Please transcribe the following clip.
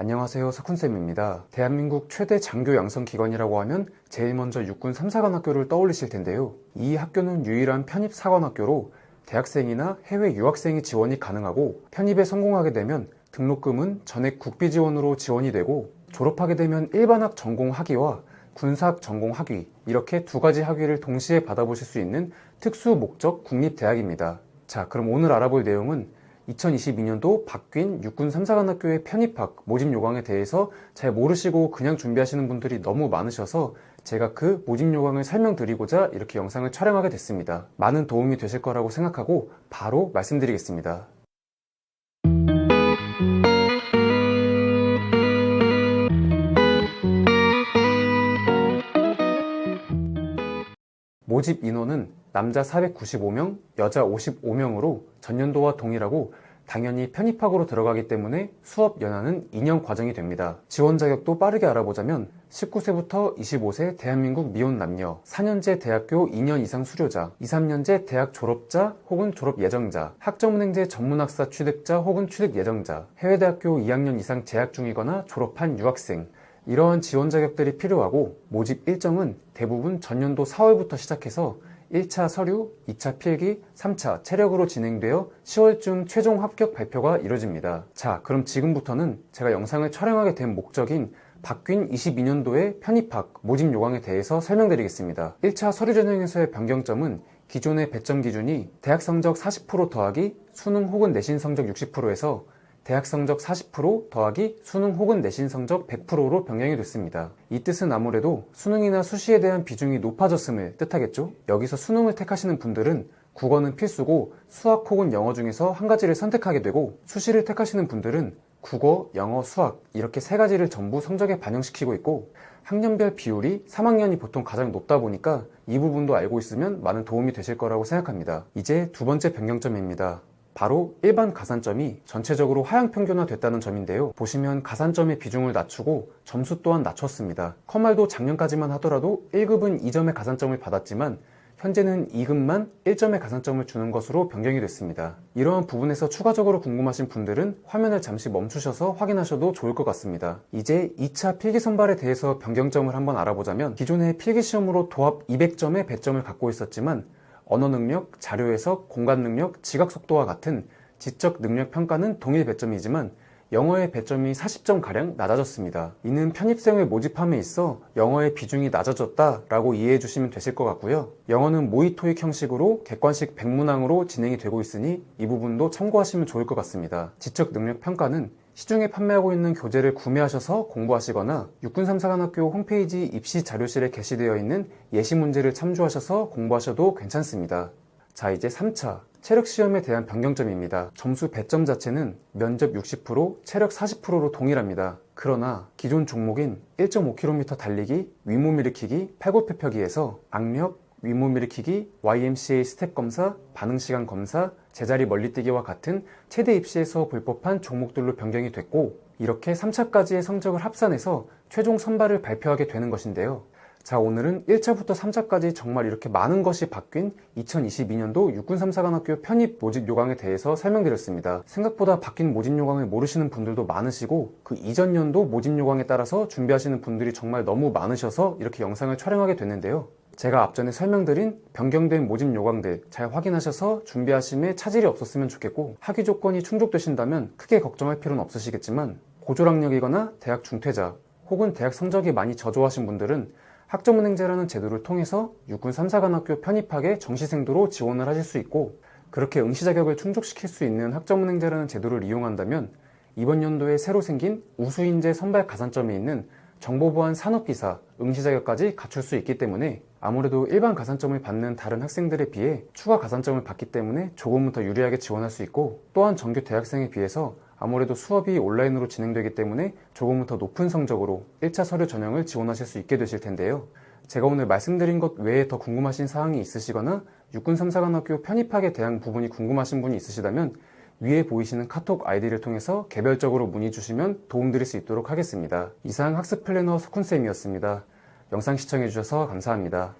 안녕하세요 석훈쌤입니다. 대한민국 최대 장교 양성 기관이라고 하면 제일 먼저 육군 3사관 학교를 떠올리실 텐데요. 이 학교는 유일한 편입 사관 학교로 대학생이나 해외 유학생이 지원이 가능하고 편입에 성공하게 되면 등록금은 전액 국비 지원으로 지원이 되고 졸업하게 되면 일반학 전공 학위와 군사학 전공 학위 이렇게 두 가지 학위를 동시에 받아보실 수 있는 특수 목적 국립대학입니다. 자 그럼 오늘 알아볼 내용은 2022년도 박균 육군 3사관학교의 편입학 모집 요강에 대해서 잘 모르시고 그냥 준비하시는 분들이 너무 많으셔서 제가 그 모집 요강을 설명드리고자 이렇게 영상을 촬영하게 됐습니다. 많은 도움이 되실 거라고 생각하고 바로 말씀드리겠습니다. 모집 인원은 남자 495명, 여자 55명으로 전년도와 동일하고 당연히 편입학으로 들어가기 때문에 수업 연하는 2년 과정이 됩니다. 지원 자격도 빠르게 알아보자면 19세부터 25세 대한민국 미혼 남녀, 4년제 대학교 2년 이상 수료자, 2, 3년제 대학 졸업자 혹은 졸업 예정자, 학점은행제 전문학사 취득자 혹은 취득 예정자, 해외 대학교 2학년 이상 재학 중이거나 졸업한 유학생, 이러한 지원 자격들이 필요하고 모집 일정은 대부분 전년도 4월부터 시작해서 1차 서류, 2차 필기, 3차 체력으로 진행되어 10월쯤 최종 합격 발표가 이뤄집니다. 자, 그럼 지금부터는 제가 영상을 촬영하게 된 목적인 박균 22년도의 편입학 모집 요강에 대해서 설명드리겠습니다. 1차 서류 전형에서의 변경점은 기존의 배점 기준이 대학 성적 40% 더하기 수능 혹은 내신 성적 60%에서 대학 성적 40% 더하기 수능 혹은 내신 성적 100%로 변경이 됐습니다. 이 뜻은 아무래도 수능이나 수시에 대한 비중이 높아졌음을 뜻하겠죠? 여기서 수능을 택하시는 분들은 국어는 필수고 수학 혹은 영어 중에서 한 가지를 선택하게 되고 수시를 택하시는 분들은 국어, 영어, 수학 이렇게 세 가지를 전부 성적에 반영시키고 있고 학년별 비율이 3학년이 보통 가장 높다 보니까 이 부분도 알고 있으면 많은 도움이 되실 거라고 생각합니다. 이제 두 번째 변경점입니다. 바로 일반 가산점이 전체적으로 하향 평균화 됐다는 점인데요. 보시면 가산점의 비중을 낮추고 점수 또한 낮췄습니다. 커말도 작년까지만 하더라도 1급은 2점의 가산점을 받았지만 현재는 2급만 1점의 가산점을 주는 것으로 변경이 됐습니다. 이러한 부분에서 추가적으로 궁금하신 분들은 화면을 잠시 멈추셔서 확인하셔도 좋을 것 같습니다. 이제 2차 필기 선발에 대해서 변경점을 한번 알아보자면 기존의 필기 시험으로 도합 200점의 배점을 갖고 있었지만 언어 능력, 자료 해석, 공간 능력, 지각 속도와 같은 지적 능력 평가는 동일 배점이지만 영어의 배점이 40점가량 낮아졌습니다. 이는 편입생을 모집함에 있어 영어의 비중이 낮아졌다라고 이해해 주시면 되실 것 같고요. 영어는 모의 토익 형식으로 객관식 100문항으로 진행이 되고 있으니 이 부분도 참고하시면 좋을 것 같습니다. 지적 능력 평가는 시중에 판매하고 있는 교재를 구매하셔서 공부하시거나 육군 3사관학교 홈페이지 입시 자료실에 게시되어 있는 예시 문제를 참조하셔서 공부하셔도 괜찮습니다. 자, 이제 3차 체력 시험에 대한 변경점입니다. 점수 배점 자체는 면접 60%, 체력 40%로 동일합니다. 그러나 기존 종목인 1.5km 달리기, 윗몸 일으키기, 팔굽혀펴기에서 악력, 윗몸 일으키기, YMCA 스텝 검사, 반응시간 검사, 제자리 멀리뛰기와 같은 최대 입시에서 불법한 종목들로 변경이 됐고 이렇게 3차까지의 성적을 합산해서 최종 선발을 발표하게 되는 것인데요. 자, 오늘은 1차부터 3차까지 정말 이렇게 많은 것이 바뀐 2022년도 육군 3사관학교 편입 모집 요강에 대해서 설명드렸습니다. 생각보다 바뀐 모집 요강을 모르시는 분들도 많으시고 그 이전 년도 모집 요강에 따라서 준비하시는 분들이 정말 너무 많으셔서 이렇게 영상을 촬영하게 됐는데요. 제가 앞전에 설명드린 변경된 모집 요강들 잘 확인하셔서 준비하심에 차질이 없었으면 좋겠고 학위 조건이 충족되신다면 크게 걱정할 필요는 없으시겠지만 고졸학력이거나 대학 중퇴자 혹은 대학 성적이 많이 저조하신 분들은 학점은행제라는 제도를 통해서 육군 3사관학교 편입학에 정시생도로 지원을 하실 수 있고 그렇게 응시 자격을 충족시킬 수 있는 학점은행제라는 제도를 이용한다면 이번 연도에 새로 생긴 우수인재 선발 가산점에 있는 정보보안 산업기사 응시 자격까지 갖출 수 있기 때문에 아무래도 일반 가산점을 받는 다른 학생들에 비해 추가 가산점을 받기 때문에 조금은 더 유리하게 지원할 수 있고 또한 정규 대학생에 비해서 아무래도 수업이 온라인으로 진행되기 때문에 조금은 더 높은 성적으로 1차 서류 전형을 지원하실 수 있게 되실 텐데요. 제가 오늘 말씀드린 것 외에 더 궁금하신 사항이 있으시거나 육군 3사관학교 편입학에 대한 부분이 궁금하신 분이 있으시다면 위에 보이시는 카톡 아이디를 통해서 개별적으로 문의 주시면 도움드릴 수 있도록 하겠습니다. 이상 학습 플래너 석훈쌤이었습니다. 영상 시청해주셔서 감사합니다.